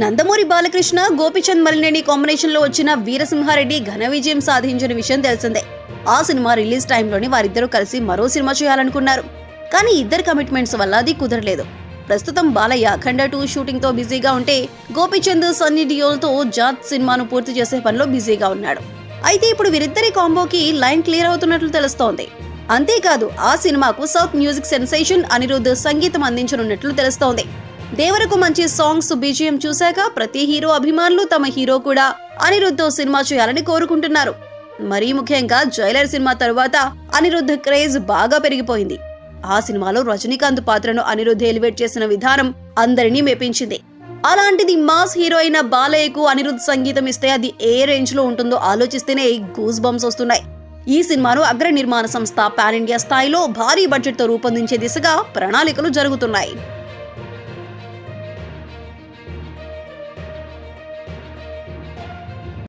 నందమూరి బాలకృష్ణ గోపిచంద్ మలినేని కాంబినేషన్లో వచ్చిన వీరసింహారెడ్డి ఘన విజయం సాధించిన విషయం తెలిసిందే. ఆ సినిమా రిలీజ్ టైంలోనే వారిద్దరూ కలిసి మరో సినిమా చేయాలనుకున్నారు. కానీ ఇద్దరు కమిట్మెంట్స్ వల్ల అది కుదరలేదు. ప్రస్తుతం బాలయ్య అఖండ టూ షూటింగ్తో బిజీగా ఉంటే గోపిచంద్ సన్నీ డియోల్తో జాత్ సినిమాను పూర్తి చేసే పనిలో బిజీగా ఉన్నాడు. అయితే ఇప్పుడు వీరిద్దరి కాంబోకి లైన్ క్లియర్ అవుతున్నట్లు తెలుస్తోంది. అంతేకాదు ఆ సినిమాకు సౌత్ మ్యూజిక్ సెన్సేషన్ అనిరుద్ధ్ సంగీతం అందించనున్నట్లు తెలుస్తోంది. దేవరకు మంచి సాంగ్స్ బీజిఎం చూశాక ప్రతి హీరో అభిమానులు తమ హీరో కూడా అనిరుద్ధ్ సినిమా చేయాలని కోరుకుంటున్నారు. మరీ ముఖ్యంగా జైలర్ సినిమా తరువాత అనిరుద్ధ్ క్రేజ్ బాగా పెరిగిపోయింది. ఆ సినిమాలో రజనీకాంత్ పాత్రను అనిరుద్ధ్ ఎలివేట్ చేసిన విధానం అందరినీ మెప్పించింది. అలాంటిది మాస్ హీరో అయిన బాలయ్యకు అనిరుద్ధ్ సంగీతం ఇస్తే అది ఏ రేంజ్లో ఉంటుందో ఆలోచిస్తేనే గూస్ బంప్స్ వస్తున్నాయి. ఈ సినిమాను అగ్ర నిర్మాణ సంస్థ పాన్ ఇండియా స్థాయిలో భారీ బడ్జెట్తో రూపొందించే దిశగా ప్రణాళికలు జరుగుతున్నాయి.